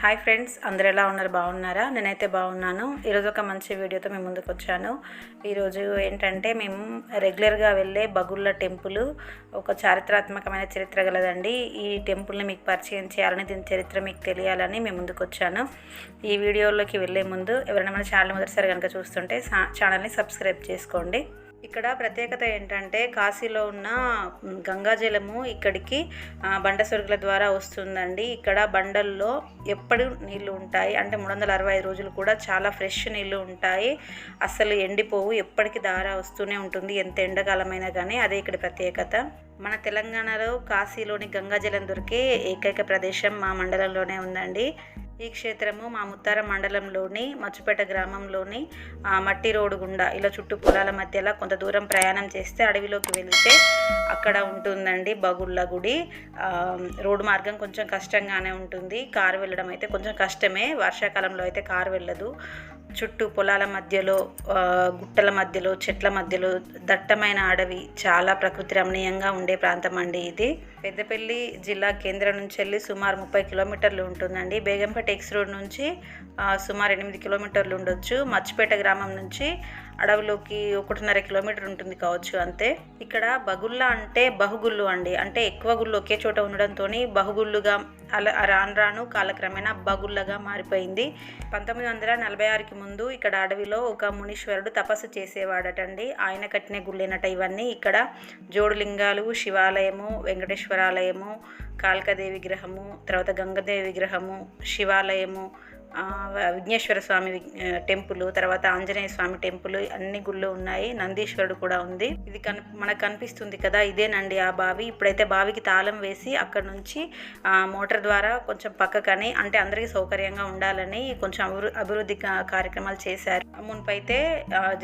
Hi friends అందరు ఎలా ఉన్నారు? బాగున్నారా? నేనైతే బాగున్నాను. ఈరోజు ఒక మంచి వీడియోతో మేము ముందుకు వచ్చాను. ఈరోజు ఏంటంటే మేము రెగ్యులర్గా వెళ్ళే బగుళ్ళ టెంపుల్ ఒక చారిత్రాత్మకమైన చరిత్ర గలదండి. ఈ టెంపుల్ని మీకు పరిచయం చేయాలని దీని చరిత్ర మీకు తెలియాలని మేము ముందుకు వచ్చాను. ఈ వీడియోలోకి వెళ్ళే ముందు ఎవరైనా మన ఛానల్ మొదటిసారి కనుక చూస్తుంటే ఛానల్ని సబ్స్క్రైబ్ చేసుకోండి. ఇక్కడ ప్రత్యేకత ఏంటంటే కాశీలో ఉన్న గంగాజలము ఇక్కడికి బండ సొరుగుల ద్వారా వస్తుందండి. ఇక్కడ బండల్లో ఎప్పుడు నీళ్ళు ఉంటాయి? అంటే మూడు వందల అరవై రోజులు కూడా చాలా ఫ్రెష్ నీళ్ళు ఉంటాయి. అస్సలు ఎండిపోవు ఎప్పటికీ ధార వస్తూనే ఉంటుంది. ఎంత ఎండాకాలమైనా కానీ అదే ఇక్కడ ప్రత్యేకత. మన తెలంగాణలో కాశీలోని గంగాజలం దొరికే ఏకైక ప్రదేశం మా మండలంలోనే ఉందండి. ఈ క్షేత్రము మా ముత్తార మండలంలోని మచ్చుపేట గ్రామంలోని మట్టి రోడ్డు గుండా ఇలా చుట్టూ పొలాల మధ్యలో కొంత దూరం ప్రయాణం చేస్తే అడవిలోకి వెళితే అక్కడ ఉంటుందండి బగుళ్ళ గుడి. రోడ్డు మార్గం కొంచెం కష్టంగానే ఉంటుంది. కారు వెళ్ళడం అయితే కొంచెం కష్టమే. వర్షాకాలంలో అయితే కారు వెళ్ళదు. చుట్టూ పొలాల మధ్యలో గుట్టల మధ్యలో చెట్ల మధ్యలో దట్టమైన అడవి చాలా ప్రకృతి రమణీయంగా ఉండే ప్రాంతం అండి ఇది. పెద్దపల్లి జిల్లా కేంద్రం నుంచి వెళ్ళి సుమారు ముప్పై కిలోమీటర్లు ఉంటుందండి. బేగంపేట ఎక్స్ రోడ్ నుంచి సుమారు ఎనిమిది కిలోమీటర్లు ఉండొచ్చు. మచ్చిపేట గ్రామం నుంచి అడవిలోకి ఒకటిన్నర కిలోమీటర్ ఉంటుంది కావచ్చు అంతే. ఇక్కడ బగుళ్ళ అంటే బహుగుళ్ళు అండి. అంటే ఎక్కువ గుళ్ళు ఒకే చోట ఉండడంతో బహుగుళ్ళుగా అలా రాను రాను కాలక్రమేణా బగుళ్ళగా మారిపోయింది. పంతొమ్మిది వందల నలభై ఆరుకి ముందు ఇక్కడ అడవిలో ఒక మునీశ్వరుడు తపస్సు చేసేవాడటండి. ఆయన కట్టిన గుళ్ళేనట ఇవన్నీ. ఇక్కడ జోడులింగాలు శివాలయము వెంకటేశ్వర వెంకటేశ్వరాలయము కాళికాదేవి విగ్రహము తర్వాత గంగాదేవి విగ్రహము శివాలయము విఘ్నేశ్వర స్వామి టెంపుల్ తర్వాత ఆంజనేయ స్వామి టెంపుల్ అన్ని గుళ్ళు ఉన్నాయి. నందీశ్వరుడు కూడా ఉంది. ఇది కన్ మనకు కనిపిస్తుంది కదా ఇదేనండి ఆ బావి. ఇప్పుడైతే బావికి తాళం వేసి అక్కడ నుంచి మోటార్ ద్వారా కొంచెం పక్కకని అంటే అందరికీ సౌకర్యంగా ఉండాలని కొంచెం అభివృ అభివృద్ధి కార్యక్రమాలు చేశారు. మున్పైతే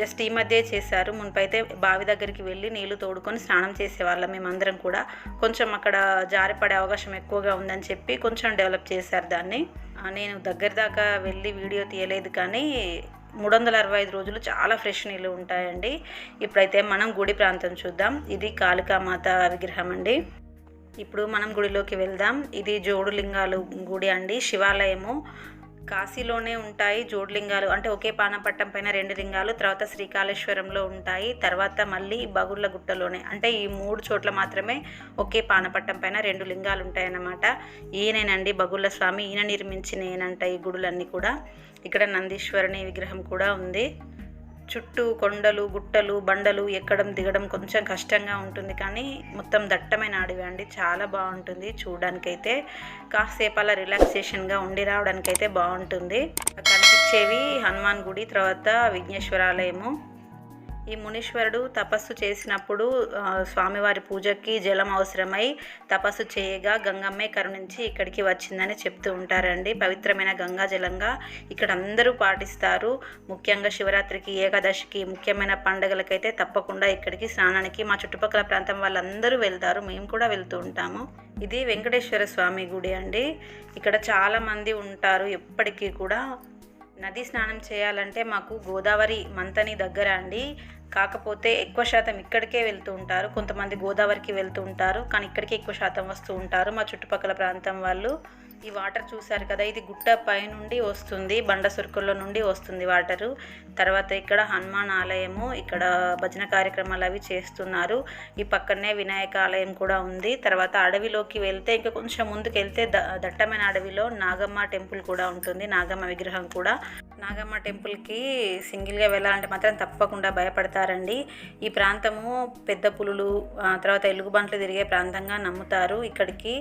జస్ట్ ఈ మధ్య చేశారు. మున్పైతే బావి దగ్గరికి వెళ్ళి నీళ్ళు తోడుకొని స్నానం చేసేవాళ్ళం మేమందరం కూడా. కొంచెం అక్కడ జారిపడే అవకాశం ఎక్కువగా ఉందని చెప్పి కొంచెం డెవలప్ చేశారు దాన్ని. నేను దగ్గర దాకా వెళ్ళి వీడియో తీయలేదు కానీ మూడు వందల అరవై ఐదు రోజులు చాలా ఫ్రెష్ నీళ్ళు ఉంటాయండి. ఇప్పుడైతే మనం గుడి ప్రాంతం చూద్దాం. ఇది కాళికామాత విగ్రహం అండి. ఇప్పుడు మనం గుడిలోకి వెళ్దాం. ఇది జోడులింగాలు గుడి అండి. శివాలయము. కాశీలోనే ఉంటాయి జోడ్లింగాలు. అంటే ఒకే పానపట్టం పైన రెండు లింగాలు తర్వాత శ్రీకాళేశ్వరంలో ఉంటాయి. తర్వాత మళ్ళీ బగుళ్ళ గుట్టలోనే. అంటే ఈ మూడు చోట్ల మాత్రమే ఒకే పానపట్టం పైన రెండు లింగాలు ఉంటాయన్నమాట. ఈయనేనండి బగుళ్ళ స్వామి ఈయన నిర్మించిన ఈయనంట ఈ గుడులన్నీ కూడా. ఇక్కడ నందీశ్వరుని విగ్రహం కూడా ఉంది. చుట్టూ కొండలు గుట్టలు బండలు ఎక్కడం దిగడం కొంచెం కష్టంగా ఉంటుంది కానీ మొత్తం దట్టమైన అడవి అండి. చాలా బాగుంటుంది చూడడానికైతే. కాసేపు అలా రిలాక్సేషన్గా ఉండి రావడానికైతే బాగుంటుంది. కనిపించేవి హనుమాన్ గుడి తర్వాత విఘ్నేశ్వరాలయము. ఈ మునీశ్వరుడు తపస్సు చేసినప్పుడు స్వామివారి పూజకి జలం అవసరమై తపస్సు చేయగా గంగమ్మే కరుణించి ఇక్కడికి వచ్చిందని చెప్తూ ఉంటారండి. పవిత్రమైన గంగా జలంగా ఇక్కడ అందరూ పాటిస్తారు. ముఖ్యంగా శివరాత్రికి ఏకాదశికి ముఖ్యమైన పండుగలకైతే తప్పకుండా ఇక్కడికి స్నానానికి మా చుట్టుపక్కల ప్రాంతం వాళ్ళందరూ వెళ్తారు. మేము కూడా వెళ్తూ ఉంటాము. ఇది వెంకటేశ్వర స్వామి గుడి అండి. ఇక్కడ చాలామంది ఉంటారు ఎప్పటికీ కూడా. నది స్నానం చేయాలంటే మాకు గోదావరి మంతని దగ్గర అండి. కాకపోతే ఎక్కువ శాతం ఇక్కడికే వెళ్తూ ఉంటారు. కొంతమంది గోదావరికి వెళ్తూ ఉంటారు. కానీ ఇక్కడికే ఎక్కువ శాతం వస్తూ ఉంటారు. మా చుట్టుపక్కల ప్రాంతం వాళ్ళు ఈ వాటర్ చూసారు కదా ఇది గుట్ట పైనుండి వస్తుంది బండ సురుకుల్లో నుండి వస్తుంది వాటరు. తర్వాత ఇక్కడ హనుమాన్ ఆలయము ఇక్కడ భజన కార్యక్రమాలు అవి చేస్తున్నారు. ఈ పక్కనే వినాయక ఆలయం కూడా ఉంది. తర్వాత అడవిలోకి వెళ్తే ఇంకా కొంచెం ముందుకు వెళ్తే ద దట్టమైన అడవిలో నాగమ్మ టెంపుల్ కూడా ఉంటుంది. నాగమ్మ విగ్రహం కూడా. నాగమ్మ టెంపుల్కి సింగిల్గా వెళ్ళాలంటే మాత్రం తప్పకుండా భయపడతారండి. ఈ ప్రాంతము పెద్ద పులులు తర్వాత ఎలుగుబంట్లు తిరిగే ప్రాంతంగా నమ్ముతారు. ఇక్కడికి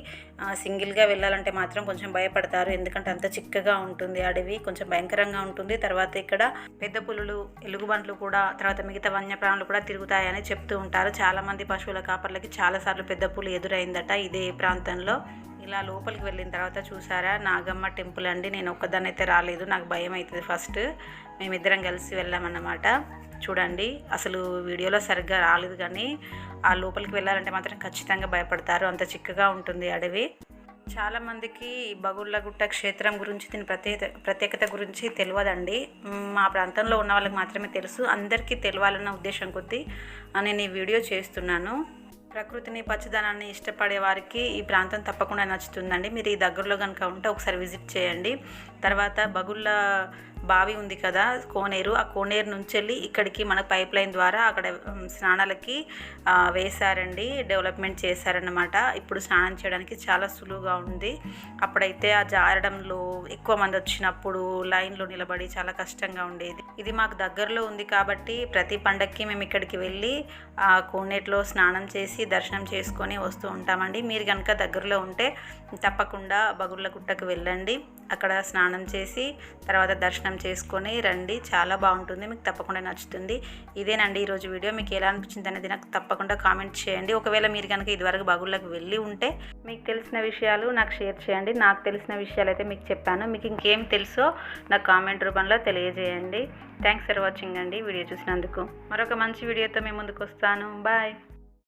సింగిల్గా వెళ్ళాలంటే మాత్రం కొంచెం భయపడతారు. ఎందుకంటే అంత చిక్కగా ఉంటుంది అడవి కొంచెం భయంకరంగా ఉంటుంది. తర్వాత ఇక్కడ పెద్ద పులులు ఎలుగుబంట్లు కూడా తర్వాత మిగతా వన్యప్రాణులు కూడా తిరుగుతాయని చెప్తూ ఉంటారు. చాలామంది పశువుల కాపర్లకి చాలాసార్లు పెద్ద పులు ఎదురైందట ఇదే ప్రాంతంలో. ఇలా లోపలికి వెళ్ళిన తర్వాత చూసారా? నాగమ్మ టెంపుల్ అండి. నేను ఒక్కదాన్ని అయితే రాలేదు. నాకు భయం అవుతుంది ఫస్ట్. మేమిద్దరం కలిసి వెళ్ళామన్నమాట. చూడండి. అసలు వీడియోలో సరిగ్గా రాలేదు కానీ ఆ లోపలికి వెళ్ళాలంటే మాత్రం ఖచ్చితంగా భయపడతారు. అంత చిక్కగా ఉంటుంది అడవి. చాలామందికి బగుళ్ళగుట్ట క్షేత్రం గురించి దీని ప్రత్యేక ప్రత్యేకత గురించి తెలియదండి మా ప్రాంతంలో ఉన్న వాళ్ళకి మాత్రమే తెలుసు. అందరికీ తెలియాలన్న ఉద్దేశం కొద్దీ నేను ఈ వీడియో చేస్తున్నాను. ప్రకృతిని పచ్చదనాన్ని ఇష్టపడే వారికి ఈ ప్రాంతం తప్పకుండా నచ్చుతుందండి. మీరు ఈ దగ్గరలో కనుక ఉంటే ఒకసారి విజిట్ చేయండి. తర్వాత బగుళ్ళ బావి ఉంది కదా కోనేరు. ఆ కోనేరు నుంచి వెళ్ళి ఇక్కడికి మన పైప్ లైన్ ద్వారా అక్కడ స్నానాలకి వేశారండి. డెవలప్మెంట్ చేశారన్నమాట. ఇప్పుడు స్నానం చేయడానికి చాలా సులువుగా ఉంది. అప్పుడైతే ఆ జారడంలో ఎక్కువ మంది వచ్చినప్పుడు లైన్లో నిలబడి చాలా కష్టంగా ఉండేది. ఇది మాకు దగ్గరలో ఉంది కాబట్టి ప్రతి పండక్కి మేము ఇక్కడికి వెళ్ళి ఆ కోనేటిలో స్నానం చేసి దర్శనం చేసుకొని వస్తూ ఉంటామండి. మీరు కనుక దగ్గరలో ఉంటే తప్పకుండా బగుళ్ళ గుట్టకు వెళ్ళండి. అక్కడ స్నానం చేసి తర్వాత దర్శనం దర్శనం చేసుకొని రండి. చాలా బాగుంటుంది. మీకు తప్పకుండా నచ్చుతుంది. ఇదేనండి ఈరోజు వీడియో. మీకు ఎలా అనిపించింది అనేది నాకు తప్పకుండా కామెంట్ చేయండి. ఒకవేళ మీరు కనుక ఇదివరకు బగుళ్ళకు వెళ్ళి ఉంటే మీకు తెలిసిన విషయాలు నాకు షేర్ చేయండి. నాకు తెలిసిన విషయాలు అయితే మీకు చెప్పాను. మీకు ఇంకేం తెలుసో నాకు కామెంట్ రూపంలో తెలియజేయండి. థ్యాంక్స్ ఫర్ వాచింగ్ అండి. వీడియో చూసినందుకు. మరొక మంచి వీడియోతో మేము ముందుకు వస్తాను. బాయ్